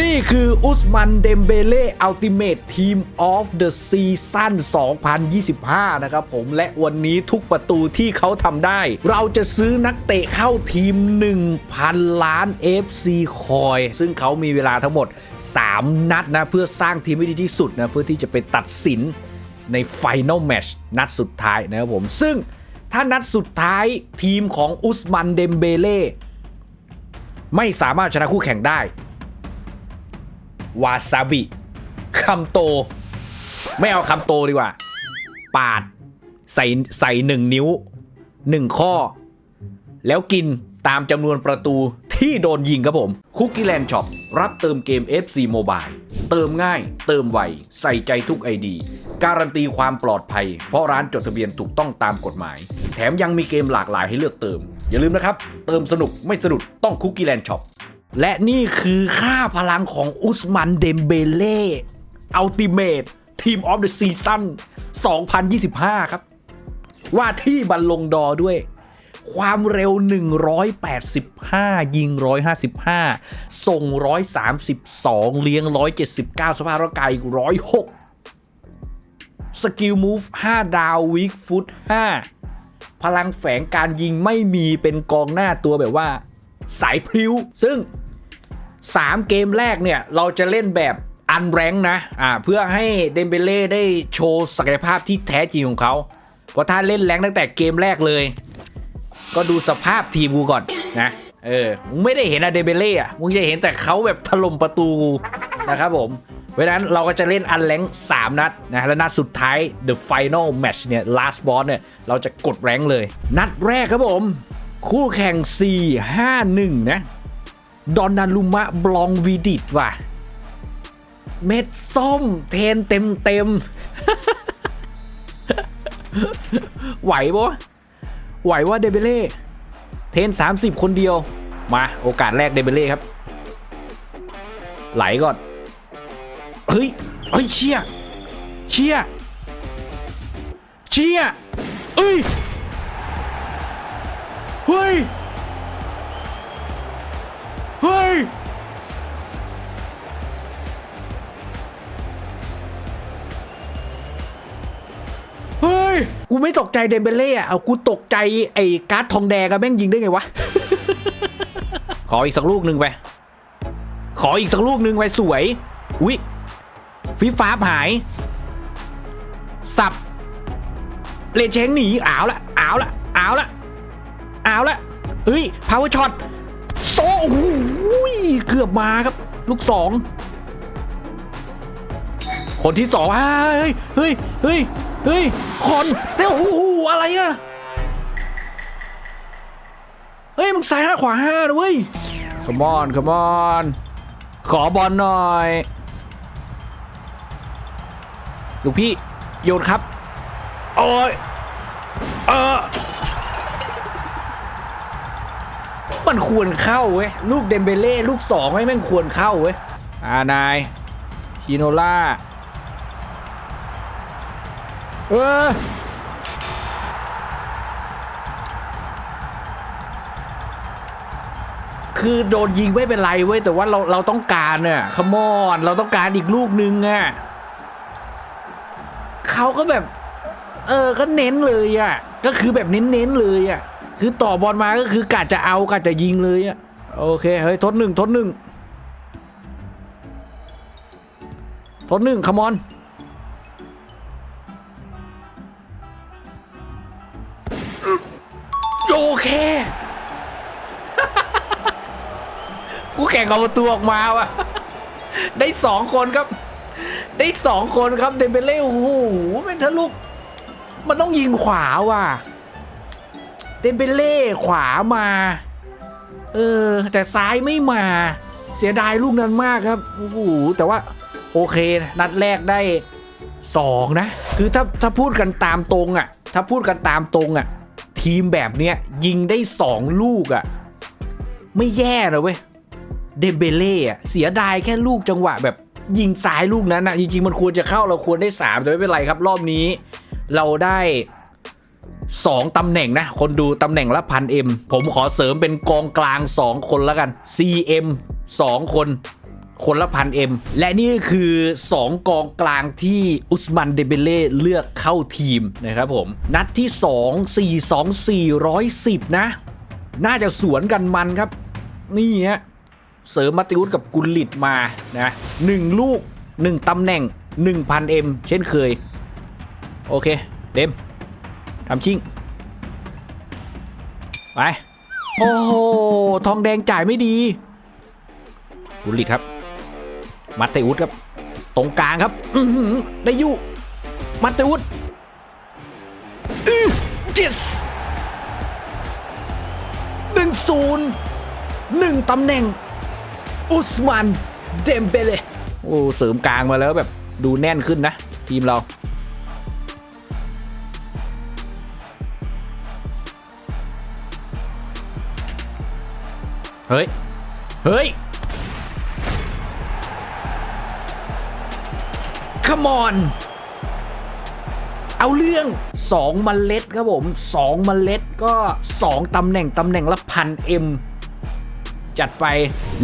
นี่คืออุสมันเดมเบเล่อัลติเม e ทีมออฟเดอะซีซั่น2025 นะครับผมและวันนี้ทุกประตูที่เขาทำได้ เราจะซื้อนักเตะเข้าทีม 1,000 ล้าน FC คอย ซึ่งเขามีเวลาทั้งหมด 3 นัดนะ เพื่อสร้างทีมให้ดีที่สุดนะ เพื่อที่จะไปตัดสินในไฟนลแมชนัดสุดท้ายนะครับผม ซึ่งถ้านัดสุดท้ายทีมของอุสมันเดมเบเล่ไม่สามารถชนะคู่แข่งได้ วาซาบิคำโต ไม่เอาคำโตดีกว่า ปาด ใส่ใส่หนึ่งนิ้วหนึ่งข้อ แล้วกินตามจำนวนประตูที่โดนยิงครับผมคุกกี้แลนด์ช็อปรับเติมเกม FC Mobile เติมง่าย เติมไว ใส่ใจทุกไอดี การันตีความปลอดภัย เพราะร้านจดทะเบียนถูกต้องตามกฎหมาย แถมยังมีเกมหลากหลายให้เลือกเติม อย่าลืมนะครับ เติมสนุกไม่สะดุดต้องคุกกี้แลนด์ช็อป และนี่คือค่าพลังของอุสมันเดมเบเล่อัลติเม e ทีมออฟเดอะซีซั่น2025 ครับ ว่าที่บัลลงก์ดอด้วย ความเร็ว 185 ยิง 155 ส่ง 132 เลี้ยง 179 สภาพร่างกาย106 สกิลมูฟ 5 ดาววิกฟุต 5 พลังแฝงการยิงไม่มีเป็นกองหน้าตัวแบบว่า สายพริ้วซึ่ง 3 เกมแรกเนี่ย เราจะเล่นแบบอันแรงนะอ่าเพื่อให้เดมเบเล่ได้โชว์ศักยภาพที่แท้จริงของเขา เพราะถ้าเล่นแรงตั้งแต่เกมแรกเลย ก็ดูสภาพทีมกูก่อนนะเออมึงไม่ได้เห็นอะเดเบเล่อะมึงจะเห็นแต่เขาแบบถล่มประตูนะครับผมเพราะฉะนั้นเราก็จะเล่นอันแรงสามนัดนะและนัดสุดท้าย the final match เนี่ย last boss เนี่ย เราจะกดแรงเลย นัดแรกครับผม คู่แข่ง 4 5 1 นะ ดอนนารุมะบลองวีดิตว่ะ เม็ดส้มเทนเต็มเต็มไหวปะไหวว่าเดเบเล่เทน 30 คนเดียว มาโอกาสแรกเดเบเล่ครับ ไหลก่อน เฮ้ย เฮ้ยเชียเชียเชียเอ้ย เฮ้ย เฮ้ย เฮ้ย กูไม่ตกใจเดมเบเล่อะเอากูตกใจไอ้การ์ดทองแดงอะแม่งยิงได้ไงวะ ขออีกสักลูกหนึ่งไป ขออีกสักลูกหนึ่งไปสวย อุ๊ยฟีฟ้าหาย สับ เลนเชงหนีอ้าวละอ้าวละอ้าวละอ้าวละเฮ้ยพาวเวอร์ช็อต โซโอ้โหเกือบมาครับ ลูกสอง คนที่สองเฮ้ยเฮ้ยเฮ้ยเฮ้ยคอนเต้โอ้โหอะไรอะเฮ้ยมึงซ้ายห้าขวาห้านะเว้ยขมอนขมอนขอบอลหน่อยลูกพี่โยนครับ โอ้ยเออ มันควรเข้าเว้ยลูกเดมเบเล่ลูกสองไม่แม่งควรเข้าเว้ยอ่านายชิโนล่าเออคือโดนยิงไม่เป็นไรเว้ยแต่ว่าเราเราต้องการเนี่ยขมอนเราต้องการอีกลูกนึงอะเขาก็แบบ เออก็เน้นเลยอะ ก็คือแบบเน้นๆเลยอะ คือต่อบอลมาก็คือกะจะเอากะจะยิงเลยอะโอเคเฮ้ยทดหนึ่งทดหนึ่งทดหนึ่งขมอนโอเคกูแข่งเอาประตูออกมาว่ะ ได้สองคนครับ ได้สองคนครับเดมเบเล่โอ้โหเป็นทะลุมันต้องยิงขวาว่ะ เดมเบเล่ขวามา เออ แต่ซ้ายไม่มา เสียดายลูกนั้นมากครับโอ้โหแต่ว่าโอเคนัดแรกได้สองนะ คือถ้าถ้าพูดกันตามตรงอะ ถ้าพูดกันตามตรงอะ ทีมแบบเนี้ยยิงได้สองลูกอะ ไม่แย่นะเว้ยเดมเบเล่อะเสียดายแค่ลูกจังหวะแบบยิงซ้ายลูกนั้นนะจริงๆมันควรจะเข้าเราควรได้ 3 แต่ไม่เป็นไรครับ รอบนี้เราได้ 2 ตำแหน่งนะ คนดูตำแหน่งละพันเอ็มผมขอเสริมเป็นกองกลาง 2 คนแล้วกัน CM 2 คนคนละพันเอ็มและนี่คือ 2 กองกลางที่อุสมันเดเบเล่เลือกเข้าทีมนะครับผม นัดที่ 2 4 2 410 นะ น่าจะสวนกันมันครับ นี่ฮะเสริมมาติอุสกับกุลลิตมานะหนึ่งลูก 1ตำแหน่ง 1,000 M เช่นเคย โอเค เดม ทำชิ่งไป โอ้โห ทองแดงจ่ายไม่ดีกุลลิตครับ มัตเตอุสครับ ตรงกลางครับ อื้อหือได้อยู่มัตเตอุสอือ yes หนึ่งศูนย์หนึ่งตำแหน่ง อุสมัน เดมเบเล่โอ้ เสริมกลางมาแล้วแบบดูแน่นขึ้นนะ ทีมเรา เฮ้ย เฮ้ย come on เอาเรื่อง 2 เมล็ดครับผม 2 เมล็ดก็ 2 ตำแหน่งตำแหน่งละพันเอ็มจัดไป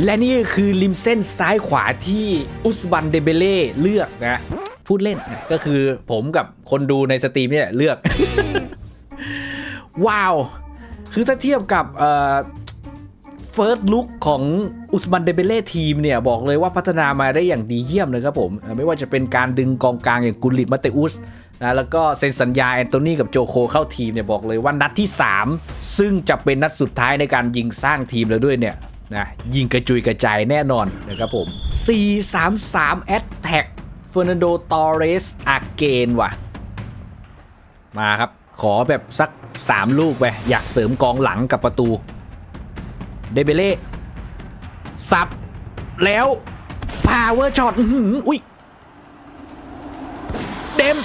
และนี่คือริมเส้นซ้ายขวาที่อุสบันเดเบเล่เลือกนะ พูดเล่นนะก็คือผมกับคนดูในสตรีมเนี่ยเลือก ว้าว คือถ้าเทียบกับ ฟิร์สลุกของอุสมันเดเบเล่ทีมเนี่ย บอกเลยว่าพัฒนามาได้อย่างดีเยี่ยมเลยครับผม ไม่ว่าจะเป็นการดึงกองกลางอย่างกุลิตมาเตอุสนะแล้วก็เซ็นสัญญาแอนโทนีกับโจโคเข้าทีมเนี่ย บอกเลยว่านัดที่ 3 ซึ่งจะเป็นนัดสุดท้ายในการยิงสร้างทีมแล้วด้วยเนี่ยนะยิงกระจุยกระจายแน่นอนนะครับผม 4-3-3 a t t a c k เฟอร์นันโด ตอเรสอาเกนว่ะ มาครับ ขอแบบสัก 3 ลูกไป อยากเสริมกองหลังกับประตู เดเบเล่สับ แล้วพาวเวอร์ช็อตอืออุ้ยเต็ม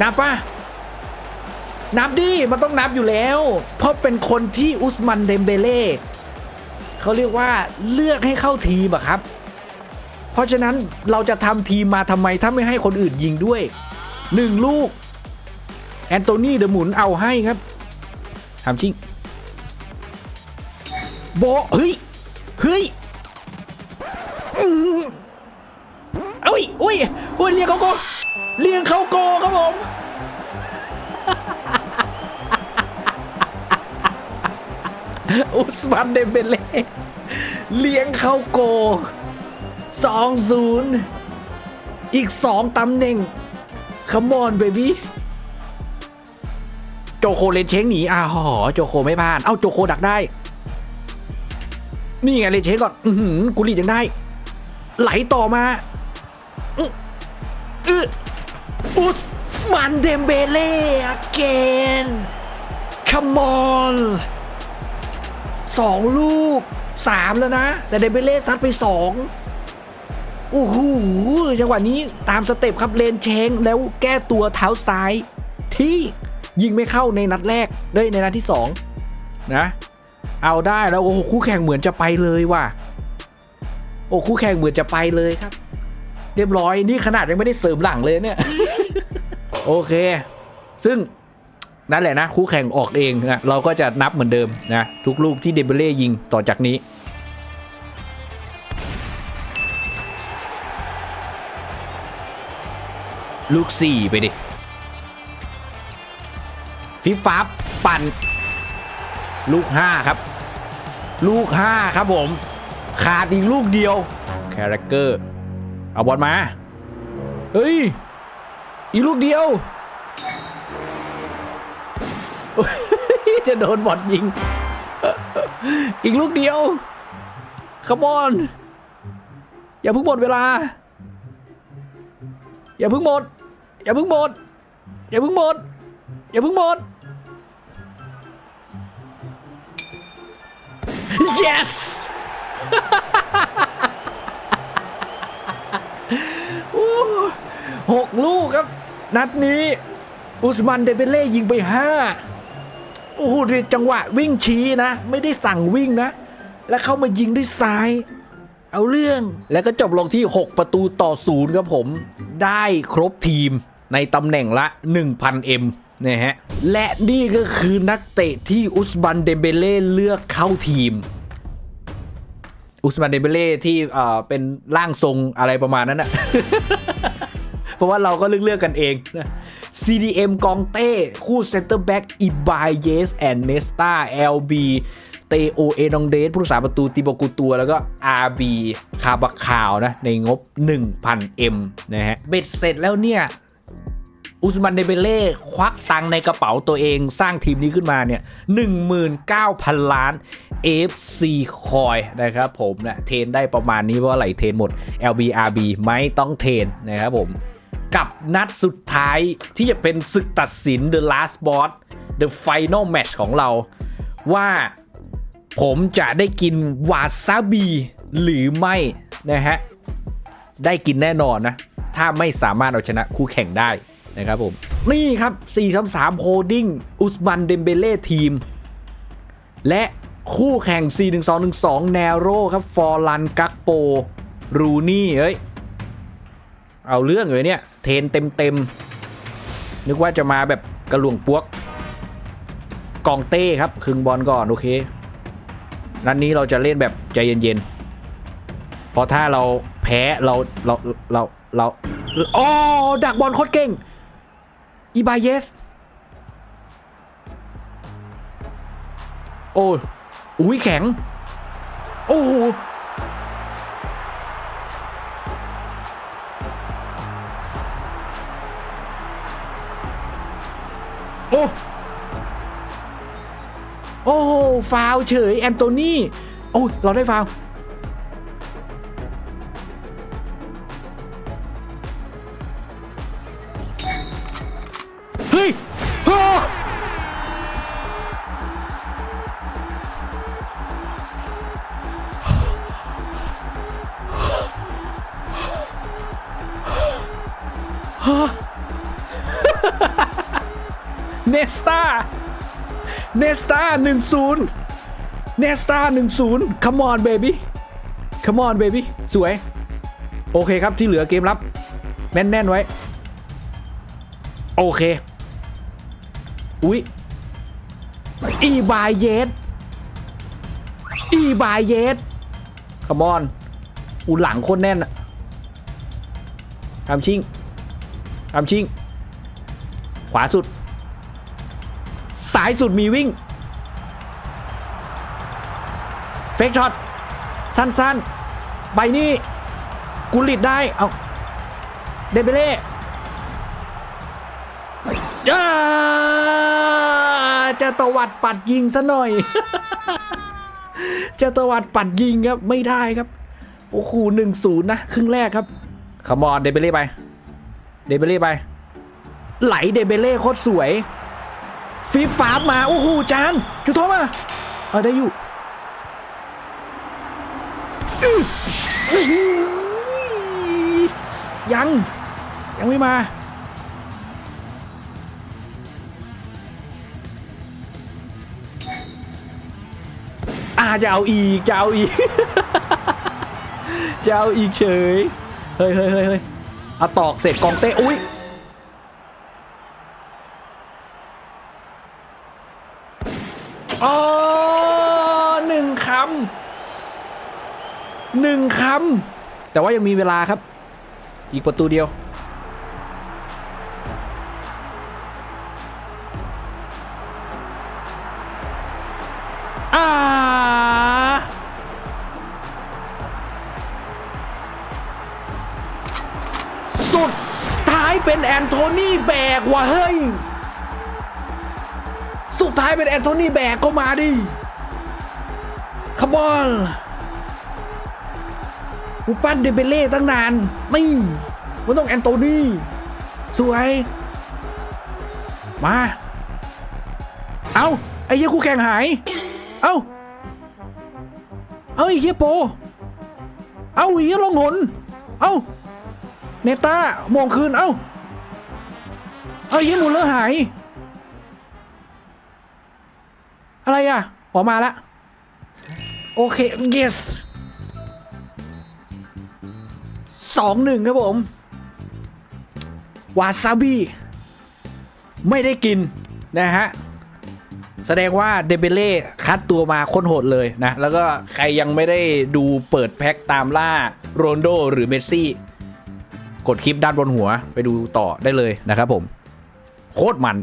นับปะนับดิ มันต้องนับอยู่แล้ว เพราะเป็นคนที่อุสมันเดมเบเล่เขาเรียกว่าเลือกให้เข้าทีมอะครับ เพราะฉะนั้นเราจะทำทีมมาทำไมถ้าไม่ให้คนอื่นยิงด้วยหนึ่งลูก แอนโทนีเดอะหมุนเอาให้ครับทำจริงโบเฮ้ย เฮ้ยเอ้ยอุ้ยอุ้ยเรียงเขาโกเรียงเขาโกครับผมอุสมันเดเบเล่เลี้ยงเขาโก2-0อีก2ตำแหน่ง Come on baby โจโคเลนเชงหนีอ่าหอโจโคไม่ผ่านเอ้าโจโคดักได้ นี่ไงเลนเชงก่อนอืกุลียังได้ ไหลต่อมาอื้ออุสมันเดมเบเล่ again come on สองลูกสามแล้วนะ แต่เดมเบเล่ซัดไปสองโอ้โหจังหวะนี้ตามสเต็ปครับเลนเชงแล้วแก้ตัวเท้าซ้ายที่ ยิงไม่เข้าในนัดแรกได้ในนัดที่สองนะ เอาได้แล้วโอ้โหคู่แข่งเหมือนจะไปเลยว่ะโอ้คู่แข่งเหมือนจะไปเลยครับ เรียบร้อยนี่ขนาดยังไม่ได้เสริมหลังเลยเนี่ย โอเค ซึ่งนั่นแหละนะ คู่แข่งออกเองนะเราก็จะนับเหมือนเดิมนะทุกลูกที่เดเบเล่ยิงต่อจากนี้ลูก4ไปดิ ฟิฟ้าปั่น ลูก 5 ครับ ลูก 5 ครับผม ขาดอีกลูกเดียวแครเกอร์เอาบอลมาเฮ้ย อีกลูกเดียว จะโดนบอลยิง อีกลูกเดียวขมอนอย่าเพิ่งหมดเวลา อย่าเพิ่งหมด อย่าเพิ่งหมด อย่าเพิ่งหมด อย่าเพิ่งหมด yes หกลูกครับ นัดนี้อุสมันเดเบเล่ยิงไปห้าโอ้โหจังหวะวิ่งชี้นะ ไม่ได้สั่งวิ่งนะ แล้วเข้ามายิงด้วยซ้าย เอาเรื่องแล้วก็จบลงที่ 6 ประตูต่อศูนย์ครับผม ได้ครบทีมในตำแหน่งละ 1,000M นะฮะ และนี่ก็คือนักเตะที่อุสบันเดมเบเล่เลือกเข้าทีม อุสบันเดมเบเล่ที่เอ่อเป็นร่างทรงอะไรประมาณนั้นนะเพราะว่าเราก็เลือกเลือกๆกันเองนะ CDM กองเต้ คู่เซนเตอร์แบ็กอิบายเยสแอนเนสตา LB เตโอเอนองเดสผู้รักษาประตูติโบกูตัว แล้วก็ RB คาบาคาวนะ ในงบ 1,000M นะฮะ เบ็ดเสร็จแล้วเนี่ย อุสมันเดเบเล่ควักตังในกระเป๋าตัวเองสร้างทีมนี้ขึ้นมาเนี่ย19,000 ล้าน FC คอยนะครับผมนะเทนได้ประมาณนี้เพราะว่าไหลเทนหมด LBRB ไม่ต้องเทนนะครับผม กับนัดสุดท้ายที่จะเป็นศึกตัดสิน The Last Boss The Final Match ของเรา ว่าผมจะได้กินวาซาบิหรือไม่นะฮะ ได้กินแน่นอนนะ ถ้าไม่สามารถเอาชนะคู่แข่งได้ นะครับผม นี่ครับ4 3 3โฮดิ้งอุสบันเดมเบเล่ทีม และคู่แข่ง 4 1 2 1 2 แนโรครับ ฟอร์ลัน กักโป รูนี่ เอ้ย เอาเรื่องเลยเนี่ย เทนเต็มเต็มนึกว่าจะมาแบบกระหลวงปวก กองเต้ครับคึงบอลก่อน โอเคนัดนนี้เราจะเล่นแบบใจเย็นๆพราะถ้าเราแพ้เราเราเราเรา อ๋อ ดักบอลโคตรเก่ง อีบายเยส โอ้ยอุ้ยแข็ง โอ้โหโอ้โอ้โหฟาวเฉยแอนโตนี่ โอ้ยเราได้ฟาว เฮ้ยฮ่าฮ่าเนสตาเนสตา1-0เนสตา1-0 come on baby come on baby สวย โอเคครับที่เหลือเกมรับ แน่น ๆ ไว้ โอเค อุ๊ยอีบายเยสอีบายเยส come on อูหลังโคนแน่นอะทำชิงทำชิง ขวาสุด สายสุดมีวิ่ง เฟกช็อต สั้นๆ ใบนี้กุลิดได้ เอาเดเบเล่ย่า ตวัดปัดยิงซะหน่อย จะตวัดปัดยิงครับไม่ได้ครับ โอ้โหหนึ่งศูนย์นะครึ่งแรกครับขมอนเดเบเล่ไป เดเบเล่ไป ไหลเดเบเล่โคตรสวย ฟีฟ้ามา โอ้โหจานจุดโทษมาเออได้อยู่อื้ออื้อหือยัง ยังไม่มา อาจะเอาอีกจะเอาอีกจะเอาอีกเฉย เฮ้ยเฮ้ยเฮ้ยเฮ้ยเอาตอกเสร็จกองเต้อุ้ยอ๋อหนึ่งคำหนึ่งคำแต่ว่ายังมีเวลาครับ อีกประตูเดียว เป็นแอนโทนีแบกว่ะเฮ้ย สุดท้ายเป็นแอนโทนีแบกก็มาดิคบอลกูปั้นเดเบเล่ตั้งนาน นี่มันต้องแอนโทนีสวย มา เอาไอ้เหี้ยคู่แข่งหาย เอาเอาไอ้เหี้ยโป เอาไอ้เหี้ยลงหน เอาเนต้ามองคืน เอาเอา เหี้ยหมุนแล้วหาย อะไรอะออกมาละโอเค yes สองหนึ่งครับผม วาซาบิ ไม่ได้กินนะฮะ แสดงว่าเดเบเล่คัดตัวมาค้นโหดเลยนะ แล้วก็ใครยังไม่ได้ดูเปิดแพ็คตามล่าโรนโดหรือเมสซี่ กดคลิปด้านบนหัวไปดูต่อได้เลยนะครับผม โคตรมัน